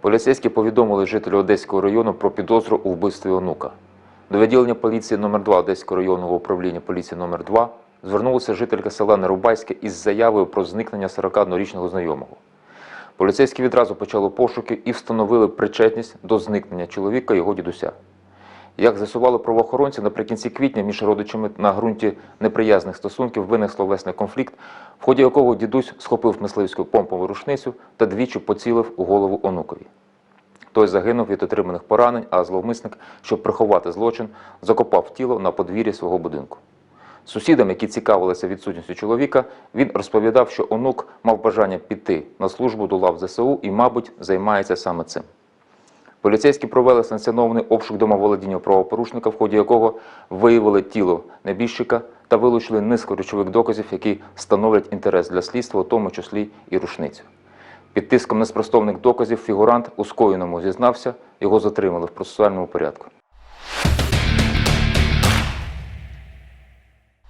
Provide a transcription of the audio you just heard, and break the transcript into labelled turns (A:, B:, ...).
A: Поліцейські повідомили жителю Одеського району про підозру у вбивстві онука. До відділення поліції номер 2 Одеського районного управління поліції номер 2 звернулася жителька села Нерубайське із заявою про зникнення 41-річного знайомого. Поліцейські відразу почали пошуки і встановили причетність до зникнення чоловіка його дідуся. Як з'ясували правоохоронці, наприкінці квітня між родичами на ґрунті неприязних стосунків виник словесний конфлікт, в ході якого дідусь схопив мисливську помпову рушницю та двічі поцілив у голову онукові. Той загинув від отриманих поранень, а зловмисник, щоб приховати злочин, закопав тіло на подвір'ї свого будинку. Сусідам, які цікавилися відсутністю чоловіка, він розповідав, що онук мав бажання піти на службу до лав ЗСУ і, мабуть, займається саме цим. Поліцейські провели санкціонований обшук домоволодіння правопорушника, в ході якого виявили тіло небіжчика та вилучили низку речових доказів, які становлять інтерес для слідства, у тому числі і рушницю. Під тиском неспростовних доказів фігурант у скоєному зізнався, його затримали в процесуальному порядку.